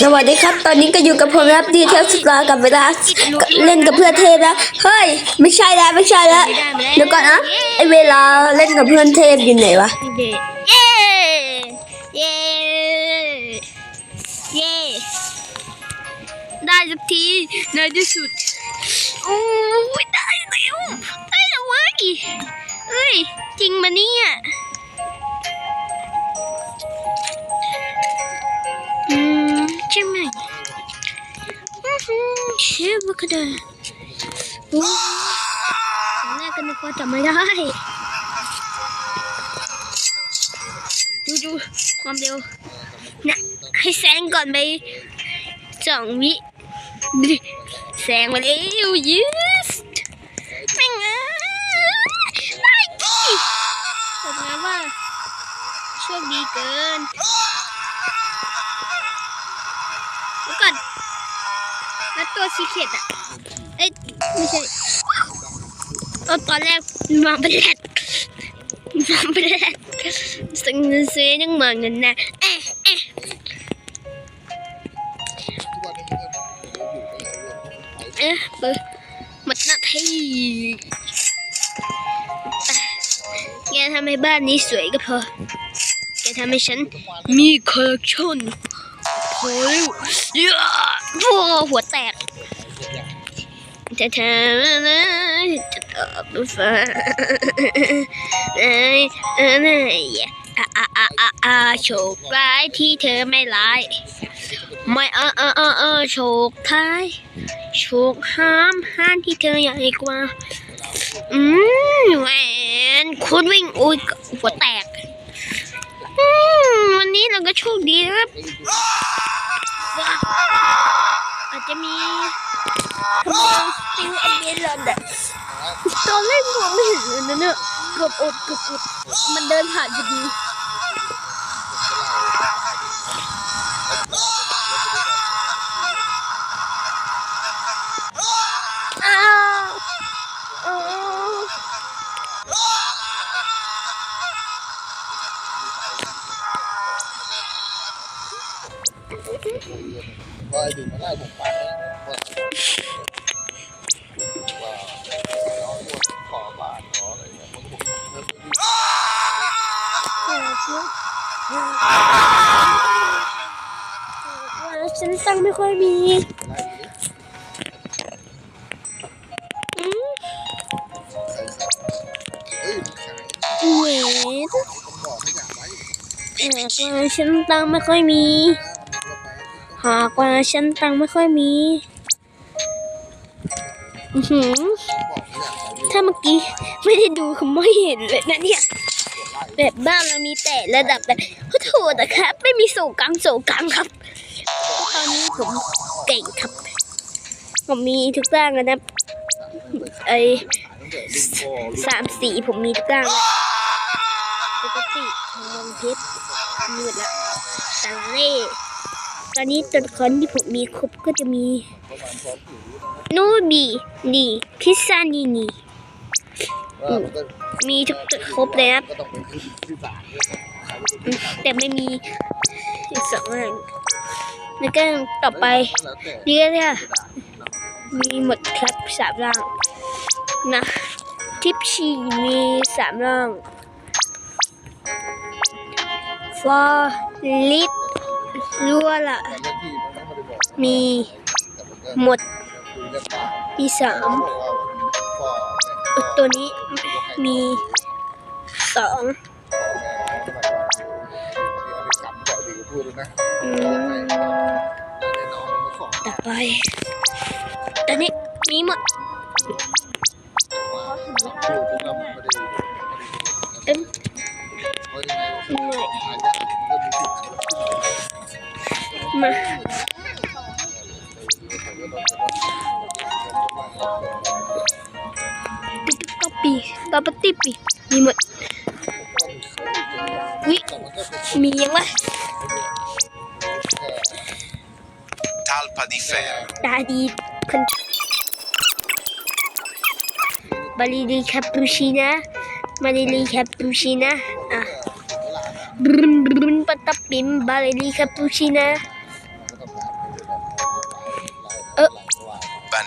สวัสดีครับ ตอนนี้ก็อยู่กับผมครับดีเทลสตาร์กับเวลาเล่นกับเพื่อนเทพแล้วเฮ้ยไม่ใช่แล้วไม่ใช่แล้วเดี๋ยวก่อนนะไอเวลาเล่นกับเพื่อนเทพอยู่ไหนวะเย้เย้เย้ได้สักทีในที่สุดโอ้ยได้แล้วได้แล้วเว้ยเอ้ยจริงมาเนี่ยอืม ใช่ไหมอื้อหือเชื่อว่าก็ได้โอ้ยตอนแรกก็นึกว่าจะไม่ได้ดูดูความเร็วนะให้แซงก่อนไปสองวิดูดิแซงมาเร็วยืสไม่งั้นได้ดิบอกนะว่าโชคดีเกินแล้วก่อนแล้ว ตัวซีเคร็ตอะ เอ้ยไม่ใช่ตอนตอนแรกมองเป็นแรดมองเป็นแรดซึ่งซื้อยังมองเงินนะเอ๊ะเอ๊ะเอ๊ะเปิดหมดหน้าที่แกทำให้บ้านนี้สวยก็พอ แกทำให้ฉันมีคอลเลคชั่นพอแล้วเย้โอ้หัวแตก จะทำนะจะตอบฟ้าเอ้ยเอ้อะอะอะอะอะโชคร้ายที่เธอไม่ร้าย ไม่เออเออเออเออโชคท้ายโชคห้ามห้านที่เธอใหญ่กว่า อืมแหวนคุณวิ่งอุ้ยหัวแตก อืมวันนี้เราก็โชคดีนะครับ อาจจะมีขโมยสติลอันเบลลันอะตอนแรกมองไม่เห็นเลยนะเนี่ยเกือบอดเกือบอดมันเดินผ่านพอดี ก็ไอ้ดึงมาไล่ผมไปว่าว่าน้องขอบาทขออะไรเนี่ยผมผมเริ่มที่ฉันตังค์ไม่ค่อยมีไล่ดิอืมเฮ้ยขายเหวนผมบอกไม่อยากไว้หากว่าฉันตังค์ไม่ค่อยมี หากว่าฉันตังค์ไม่ค่อยมี อือหือบอกไม่อยากไว้ถ้าเมื่อกี้ไม่ได้ดูคือไม่เห็นเลยนะเนี่ย แบบบ้านเรามีแต่ระดับแบบพุทโธนะครับ ไม่มีโศกลางโศกลางครับ ตอนนี้ผมเก่งครับ ผมมีทุกร่างแล้วนะไอสามสีผมมีทุกอย่างเลยปกติทองเพชรมืดละตาเล่ ตอนนี้ตัวละครที่ผมมีครบก็จะมีนูบีดีพิซซานีนีว่ามันก็มีทุกตัวครบเลยครับก็ต้องเป็นที่ที่สามอืมแต่ไม่มีอีกสองอันแล้วก็ต่อไปแล้วแต่นี่ก็เนี่ยมีหมดครับสามร่างนะทิปชีมีสามร่างฟอลิป รั่วละมีหมดมีสามตัวนี้มีสองต่อไปตัวนี้มีหมด มาปิ๊บก็ปีปาปติปีมีหมดวิมียังวะ Talpa di ferro. ตาดีคนบาลีดีแค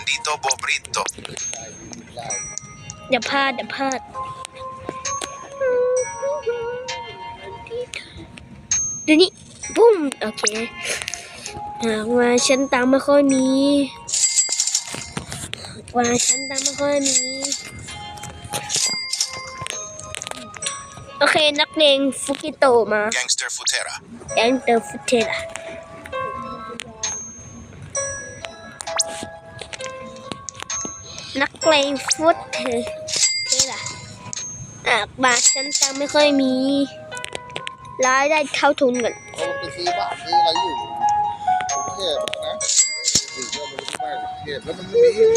Bandito Bobrito. อย่าพลาดอย่าพลาดเดี๋ยวนี้ปุ้มโอเคหากว่าฉันตังค์ไม่ค่อยมีหากว่าฉันตังค์ไม่ค่อยมีโอเคนักเลงฟุกิโตะมา Gangster Futera. แอนเตอร์ฟุตเทล่ะ นักเลงฟุตเทล่ะอะบาทฉันตังค์ไม่ค่อยมีรายได้เท่าทุนก่อนเขาไปซื้อบ้านซื้ออะไรอยู่กรุงเทพนะถึงก็ไปที่บ้านกรุงเทพแล้วมันไม่มี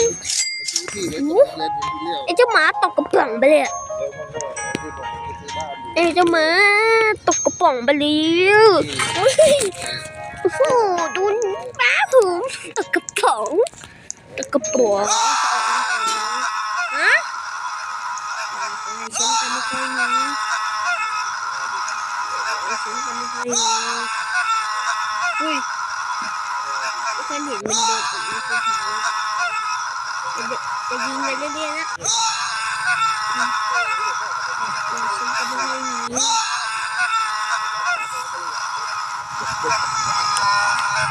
ไปซื้อที่เล็กๆเล่นเป็นที่เลี้ยวไอ้เจ้าหมาตกกระป๋องไปเลยอะแล้วมันก็ที่ผมไปซื้อบ้านอยู่ไอ้เจ้าหมาตกกระป๋องไปเลยโอ้ยโอ้โหดูป้าผมตกกระป๋องตกกระป๋องฮะ ฉันทำไม่ค่อยมีฉันทำไม่ค่อยมีอุ้ยทุกคนเห็นมันเดินออกมาสุดท้ายจะเดินจะยิงกันเรื่อยๆนะฉันก็ไม่ได้หนี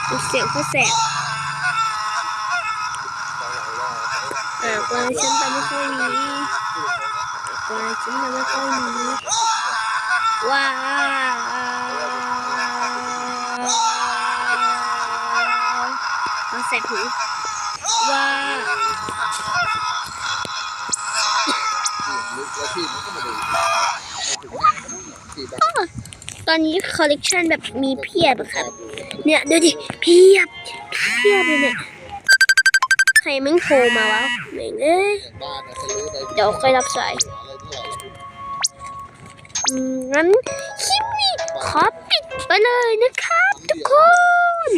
ดูเสียงผู้แสบหากว่าฉันทำไม่ค่อยห นีหากว่าฉันทำไม่ค่อยหนีว้าวเอาใส่หูว้าวลึกแล้วที่มันก็ไม่ได้ที่บ้าตอนนี้คอลเลกชันแบบมีเพียบครับ เนี่ยดูดิเพียบเพียบเลยเนี่ยใครมึงโทรมาวะแม่งเอ้ยเดี๋ยวค่อยรับสาย งั้นคลิปนี้ขอปิดไปเลยนะครับทุกคน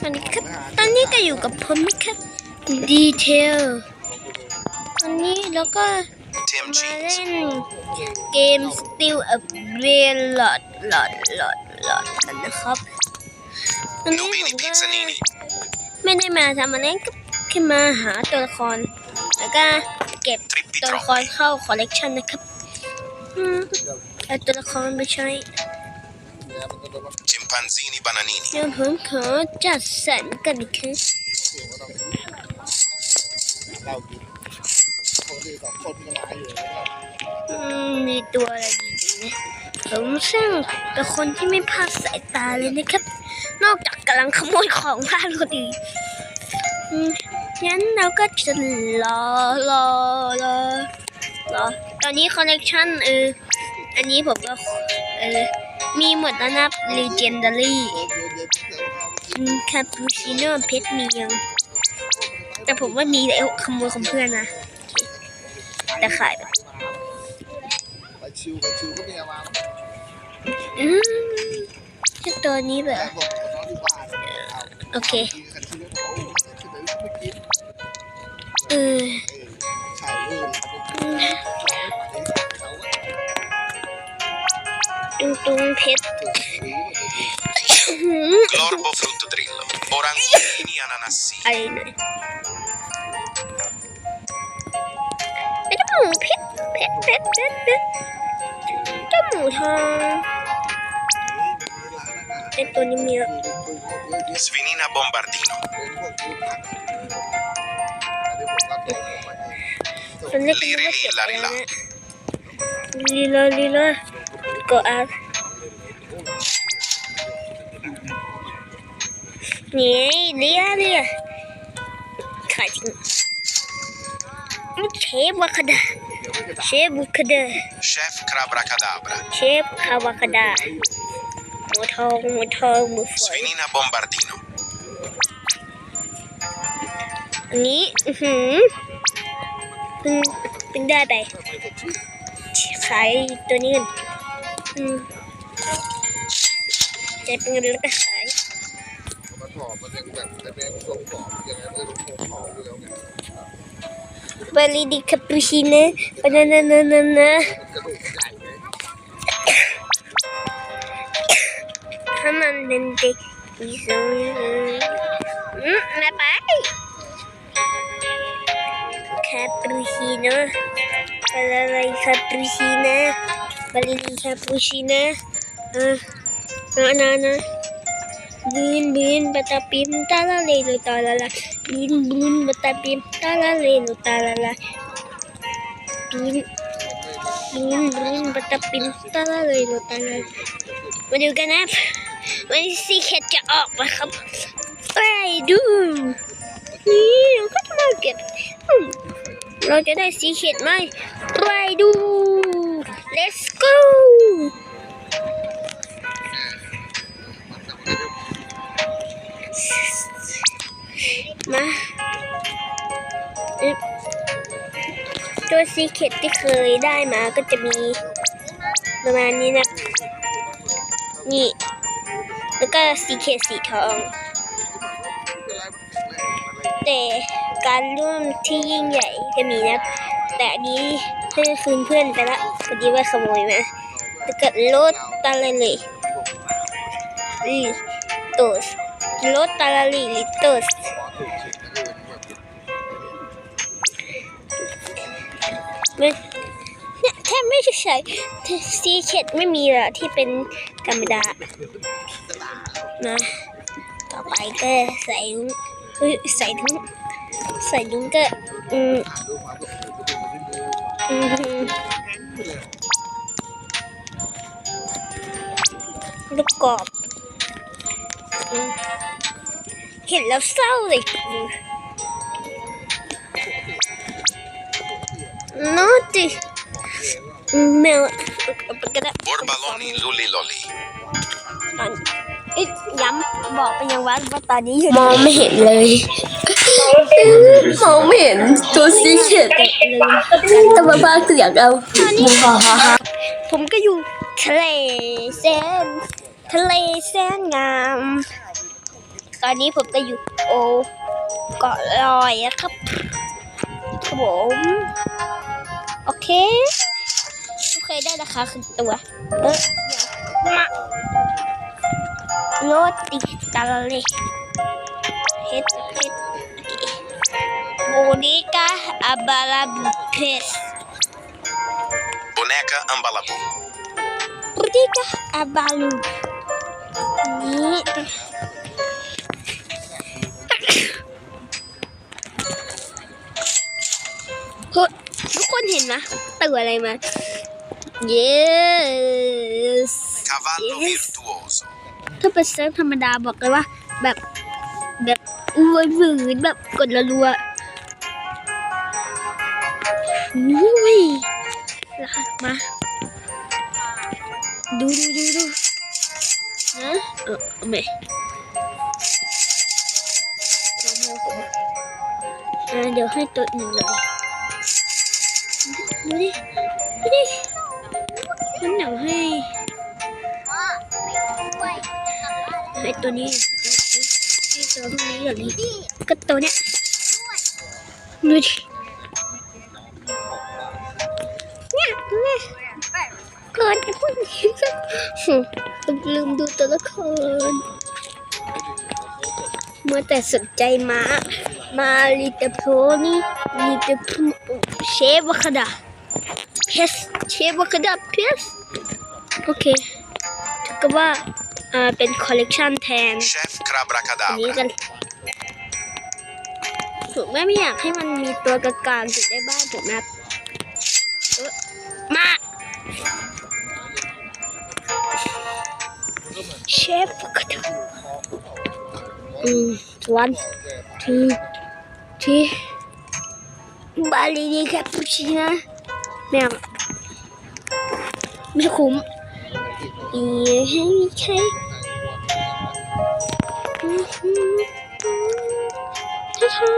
ตอนนี้ครับ ตอนนี้ก็อยู่กับผมนะครับดีเทลตอนนี้แล้วก็ Tim มา Cheese. เล่นเกม Still a Real Lot Lot Lot Lot กันนะครับ ตอนนี้ผม Nubini ก็ Pizzanini. ไม่ได้มาทำอะไรก็แค่มาหาตัวละคร แล้วก็เก็บ Trippi ตัวละคร troppi. เข้าคอลเลกชันนะครับอืมเอาตัวละครไปใช้เนี่ยมันก็จะมา Chimpanzini Bananini. เดี๋ยวผมขอจัดสรรกันนะครับเสียงก็ต้องเรากินคนที่สองคนที่มาอยู่แล้วอืมมีตัวอะไรดีๆนะผมซึ่งเป็นคนที่ไม่พลาดสายตาเลยนะครับ นอกจากกำลังขโมยของบ้านคนอื่นงั้นเราก็จะรอรอรอรอ ตอนนี้คอนเนคชั่นเออ อันนี้ผมก็เออ มีหมดแล้วนะ Legendary อืมคาปูชิโน่เพชรมียัง แต่ผมว่ามีแล้วขโมยของเพื่อนนะ แต่ขายแบบไปชิวไปชิวก็มีอะมาอืมแค่ตัวนี้แบบ โอเคกินกันชิวเขาที่ไหนไม่กินเออใช่ เลยอืมเขาตุงตุงเพชรตัวสีอื้อหือ Glorbo Fruttodrillo. Orangutini Ananassi. อะไรหน่อยไอ้เจ้าหมูเพชรเพชรเพชรเพชรเพชรเจ้าหมูทองไอ้ตัวนี้มีอะ Svinina Bombardino. ฉันเรียกมันว่าเก็บอะไรนะลีลาลีลาก็อานี่ลีลาลีลาขายทิ้งเชฟวาคาดาเชฟวาคาดา Chef Crabracadabra. เชฟคาวาคาดาหมูทองหมูทอ งหมูฝอย Svinina Bombardino. อันนี้ อือหือเพิ่งเพิ่งได้ไปขายตัวนี้กันอืมใจเป็นเงินแล้วก็ขายมาถอดมันยังแบบแต่เป็นส่งต่อยังไงไม่รู้ส่งต่ออยู่แล้วไงบาลีดิคาปูชิโน่บานานานานานาถ้ามันเป็นเด็กอีสานอืม วันนี้ซีเคทจะออกมาครับไปดูนี่เราก็จะมาเก็บเราจะได้ซีเคทไหมไปดู let's go มาตัวซีเคทที่เคยได้มาก็จะมีประมาณนี้นะนี่ แล้วก็สีเขตสีทอง แต่การร่วมที่ยิ่งใหญ่ก็มีนะ แต่อันนี้เพื่อนคืนเพื่อนไปละพอดีว่าขโมยมาแล้วก็รถตาลาลีลิโตสรถตาลลีลิโตสมันเนี่ยแทบไม่ใช่ซีเค็ดไม่มีหรอที่เป็นธรรมดา นะ ต่อไปก็ใส่ถุงเฮ้ยใส่ถุงใส่ถุงก็อืมอืมลูกกรอบอืมเห็นแล้วเศร้าเลยนอติแมวเอา ไปก็ได้ Orbaloni lulli lolli. ตอนเอ๊ะย้ำบอกไปยังวัดว่าตอนนี้อยู่มองไม่เห็นเลย มองไม่เห็นตัวซีเคททำไมภาคเสียงเอามูฮ่าฮ่าฮ่าผมก็อยู่ทะเลแสนทะเลแสนงาม ตอนนี้ผมก็อยู่โอเกาะลอยอะครับครับผมโอเคโอเคได้ราคาขึ้นตัวเออเดี๋ยวมา โรติตาเลเฮ็ดเฮ็ดโมนิกาอาบาลาบุเพส Boneca Ambalabu. โมนิกาอาบาลูนี่เฮ้ยทุกคนเห็นไหมตัวอะไรมา yes Cavallo Yes. ถ้าเป็นเซิร์ฟธรรมดาบอกเลยว่า แบบแบบอ้วนฝืนแบบกดรัวอุ้ยล้วค่ะมา ดูดูดูดูนะเออไม่เดี๋ยวให้ตัวหนึ่งเลยดูดิ ดูดิมันเดี๋ยวให้ ไอตัวนี้ไอตัวพวกนี้แบบนี้ก็ตัวเนี้ยดูดิเนี่ยเนี่ยก่อนพูดอย่างนี้ก็ต้องลืมดูตัวละครเมัวแต่สนใจมามาลิตาโพนี่ลิตาเชฟวาคดาเพสเชฟวาคดาเพสโอเคถือกับว่า อ่าเป็นคอลเลกชันแทน Chef อันนี้ Crabra กันถูกแม่ไม่อยากให้มันมีตัวกลางๆอยู่ได้บ้างถูกไหมครับเออมาเชฟก็ถูกอืมวันทีทีบาลีดีแคปปูชิโน่ไม่เอาไม่คุ้มอีให้ใช้ จะทำ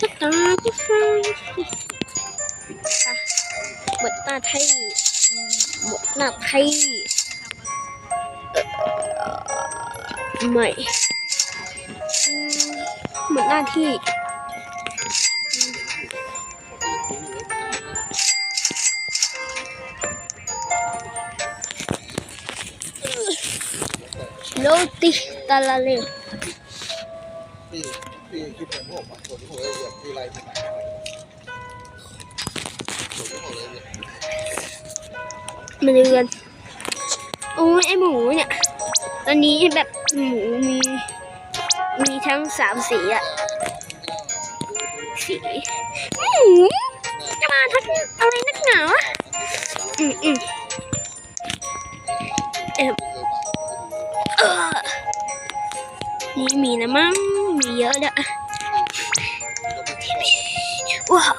จะตาจะฟังหมดหน้าไทยหมดหน้าไทยไม่เหมดหน้าที่โลติ ตาลาเลพี่พี่คิดเหมือนผมอะส่วนที่ผมละเอียดพี่ไรที่ไหนส่วนที่ผมละเอียดมาดูกันโอ้ยไอหมูเนี่ยตอนนี้แบบหมูมี มีทั้งสามสีอะสีหมูจะมาทักอะไรนักหนาวะอืมอืม mimi naman biyada wow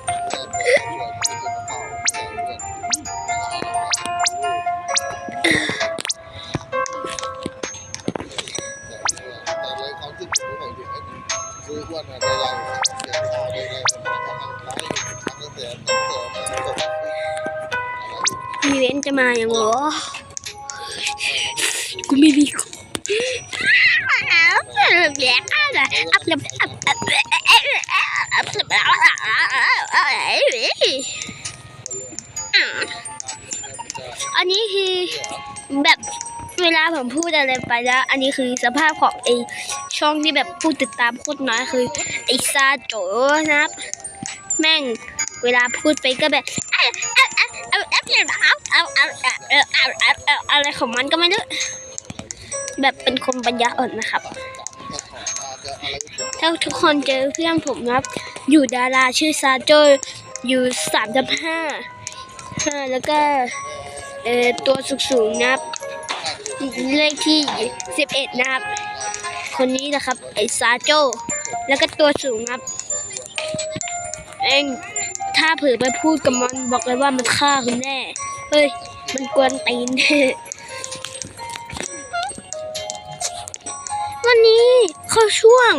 Mi ven, te mayo. Con mi bico. อันนี้คือแบบเวลาผมพูดอะไรไปแล้ว อันนี้คือสภาพของไอช่องที่แบบพูดติดตามพูดน้อยคือไอซาโจนะครับ แม่งเวลาพูดไปก็แบบอะไรของมันก็ไม่รู้แบบเป็นคนปัญญาอ่อนนะครับ ถ้าทุกคนเจอเพื่อนผมนะครับ อยู่ดาราชื่อซาโจอยู่สามทับห้าห้าแล้วก็เอ่อตัวสูงๆนะครับ เลขที่สิบเอ็ดนะครับ คนนี้นะครับ ไอซาโจแล้วก็ตัวสูงครับเองถ้าเผื่อไปพูดกับมันบอกเลยว่ามันฆ่าคุณแน่ เฮ้ย มันกวนตีนวัน เข้าช่วง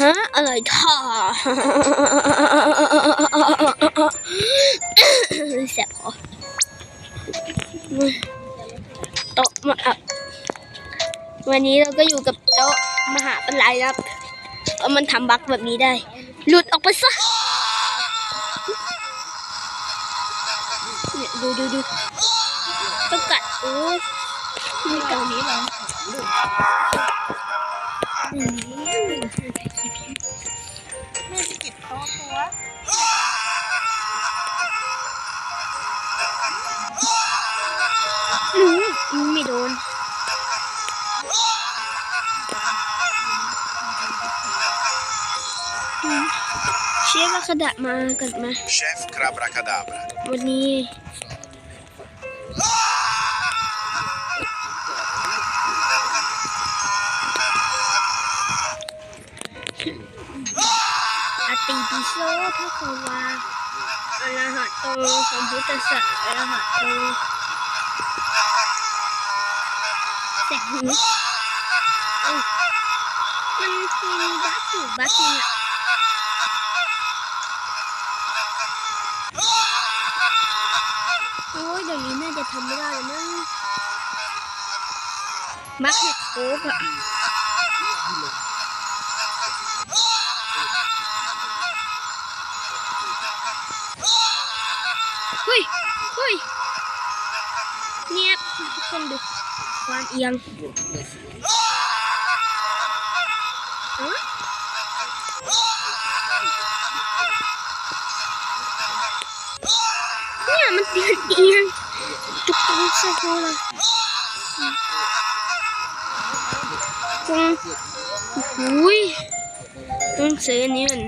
ฮะอะไรท่อแสบคอโต๊ะมาอับวันนี้เราก็อยู่กับโต๊ะมหาปลัยครับเอามันทำบั๊กแบบนี้ได้ หลุดออกไปซะเนี่ยดูดูดูก็กัดโอ้ยมีเกานี้เแม่จะกิดโตตัวหนูไม่โดนเชฟระคาดะมากันมาเชฟคราบราคาดาบราวันนี้ โตสัมพุทธัสสะอะระหะโตแสงหูเอ้ามันคือบักอยู่บักจริงอะโอ้ยเดี๋ยวนี้น่าจะทำไม่ได้แล้วมั้งมักเห็ดโค้กอะเฮ้ยเฮ้ ยเนี่ยทุกคนดูความเอียงเนี่ยมันเตียนเอียงจุกจุกเสียโคเลยคงอุ้ยต้องเสียนี่มัน